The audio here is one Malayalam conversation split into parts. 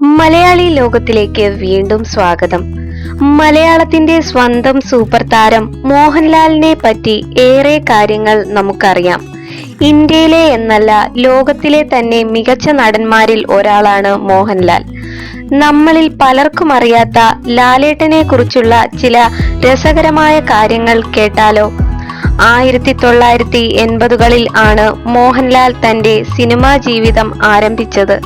മലയാളി ലോകത്തിലേക്ക് വീണ്ടും സ്വാഗതം. മലയാളത്തിന്റെ സ്വന്തം സൂപ്പർ താരം മോഹൻലാലിനെ പറ്റി ഏറെ കാര്യങ്ങൾ നമുക്കറിയാം. ഇന്ത്യയിലെ എന്നല്ല ലോകത്തിലെ തന്നെ മികച്ച നടന്മാരിൽ ഒരാളാണ് മോഹൻലാൽ. നമ്മളിൽ പലർക്കും അറിയാത്ത ലാലേട്ടനെ കുറിച്ചുള്ള ചില രസകരമായ കാര്യങ്ങൾ കേട്ടാലോ? ആയിരത്തി തൊള്ളായിരത്തി എൺപതുകളിൽ ആണ് മോഹൻലാൽ തന്റെ സിനിമാ ജീവിതം ആരംഭിച്ചത്.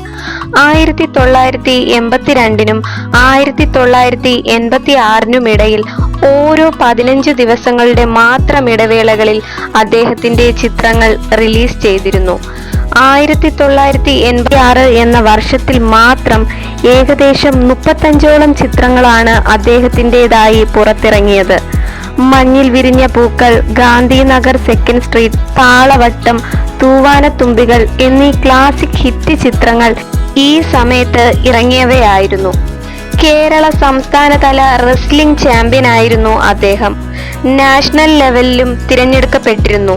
ആയിരത്തി തൊള്ളായിരത്തി എൺപത്തിരണ്ടിനും ആയിരത്തി തൊള്ളായിരത്തി എൺപത്തി ആറിനും ഇടയിൽ ഓരോ പതിനഞ്ച് ദിവസങ്ങളുടെ മാത്രം ഇടവേളകളിൽ അദ്ദേഹത്തിന്റെ ചിത്രങ്ങൾ റിലീസ് ചെയ്തിരുന്നു. ആയിരത്തി തൊള്ളായിരത്തി എൺപത്തി ആറ് എന്ന വർഷത്തിൽ മാത്രം ഏകദേശം മുപ്പത്തഞ്ചോളം ചിത്രങ്ങളാണ് അദ്ദേഹത്തിന്റെതായി പുറത്തിറങ്ങിയത്. മഞ്ഞിൽ വിരിഞ്ഞ പൂക്കൾ ഗാന്ധിനഗർ സെക്കൻഡ് സ്ട്രീറ്റ് താളവട്ടം തൂവാനത്തുമ്പികൾ എന്നീ ക്ലാസിക് ഹിറ്റ് ചിത്രങ്ങൾ ഈ സമയത്ത് ഇറങ്ങിയവയായിരുന്നു. കേരള സംസ്ഥാനതല റെസ്ലിംഗ് ചാമ്പ്യൻ ആയിരുന്നു അദ്ദേഹം. നാഷണൽ ലെവലിലും തിരഞ്ഞെടുക്കപ്പെട്ടിരുന്നു.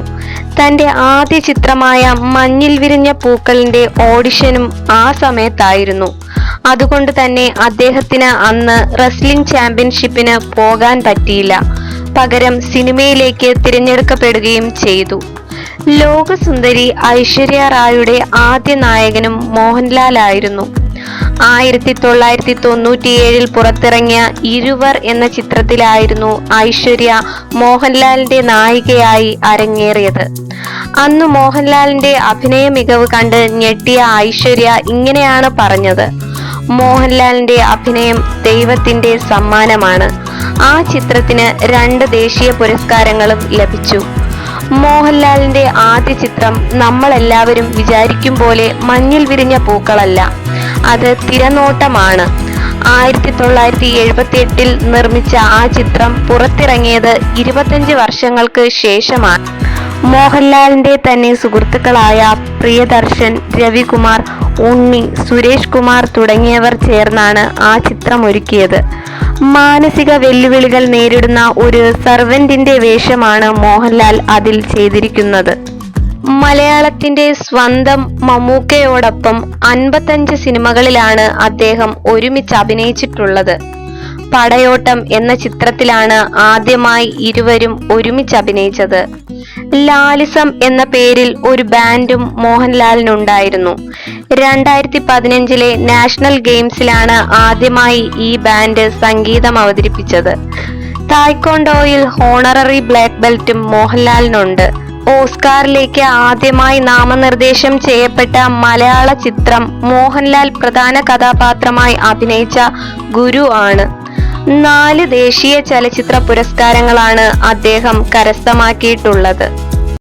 തന്റെ ആദ്യ ചിത്രമായ മഞ്ഞിൽ വിരിഞ്ഞ പൂക്കളിന്റെ ഓഡിഷനും ആ സമയത്തായിരുന്നു. അതുകൊണ്ട് തന്നെ അദ്ദേഹത്തിന് അന്ന് റെസ്ലിംഗ് ചാമ്പ്യൻഷിപ്പിന് പോകാൻ പറ്റിയില്ല. പകരം സിനിമയിലേക്ക് തിരഞ്ഞെടുക്കപ്പെടുകയും ചെയ്തു. ലോകസുന്ദരി ഐശ്വര്യ റായുടെ ആദ്യ നായകനും മോഹൻലാൽ ആയിരുന്നു. ആയിരത്തി തൊള്ളായിരത്തി തൊണ്ണൂറ്റിയേഴിൽ പുറത്തിറങ്ങിയ ഇരുവർ എന്ന ചിത്രത്തിലായിരുന്നു ഐശ്വര്യ മോഹൻലാലിന്റെ നായികയായി അരങ്ങേറിയത്. അന്ന് മോഹൻലാലിന്റെ അഭിനയ മികവ് കണ്ട് ഞെട്ടിയ ഐശ്വര്യ ഇങ്ങനെയാണ് പറഞ്ഞത്. മോഹൻലാലിന്റെ അഭിനയം ദൈവത്തിന്റെ സമ്മാനമാണ്. ആ ചിത്രത്തിന് രണ്ട് ദേശീയ പുരസ്കാരങ്ങളും ലഭിച്ചു. മോഹൻലാലിന്റെ ആദ്യ ചിത്രം നമ്മളെല്ലാവരും വിചാരിക്കും പോലെ മഞ്ഞിൽ വിരിഞ്ഞ പൂക്കളല്ല. അത് തിരനോട്ടമാണ്. ആയിരത്തി തൊള്ളായിരത്തി എഴുപത്തി എട്ടിൽ നിർമ്മിച്ച ആ ചിത്രം പുറത്തിറങ്ങിയത് ഇരുപത്തഞ്ച് വർഷങ്ങൾക്ക് ശേഷമാണ്. മോഹൻലാലിന്റെ തന്നെ സുഹൃത്തുക്കളായ പ്രിയദർശൻ രവികുമാർ ഉണ്ണി സുരേഷ് കുമാർ തുടങ്ങിയവർ ചേർന്നാണ് ആ ചിത്രം ഒരുക്കിയത്. മാനസിക വെല്ലുവിളികൾ നേരിടുന്ന ഒരു സർവന്റിന്റെ വേഷമാണ് മോഹൻലാൽ അതിൽ ചെയ്തിരിക്കുന്നത്. മലയാളത്തിന്റെ സ്വന്തം മമ്മൂക്കയോടൊപ്പം അൻപത്തഞ്ച് സിനിമകളിലാണ് അദ്ദേഹം ഒരുമിച്ച് അഭിനയിച്ചിട്ടുള്ളത്. പടയോട്ടം എന്ന ചിത്രത്തിലാണ് ആദ്യമായി ഇരുവരും ഒരുമിച്ച് അഭിനയിച്ചത്. ലാലിസം എന്ന പേരിൽ ഒരു ബാൻഡും മോഹൻലാലിനുണ്ടായിരുന്നു. രണ്ടായിരത്തി പതിനഞ്ചിലെ നാഷണൽ ഗെയിംസിലാണ് ആദ്യമായി ഈ ബാൻഡ് സംഗീതം അവതരിപ്പിച്ചത്. തായ്ക്കൊണ്ടോയിൽ ഹോണററി ബ്ലാക്ക് ബെൽറ്റും മോഹൻലാലിനുണ്ട്. ഓസ്കാറിലേക്ക് ആദ്യമായി നാമനിർദ്ദേശം ചെയ്യപ്പെട്ട മലയാള ചിത്രം മോഹൻലാൽ പ്രധാന കഥാപാത്രമായി അഭിനയിച്ച ഗുരു ആണ്. നാല് ദേശീയ ചലച്ചിത്ര പുരസ്കാരങ്ങളാണ് അദ്ദേഹം കരസ്ഥമാക്കിയിട്ടുള്ളത്.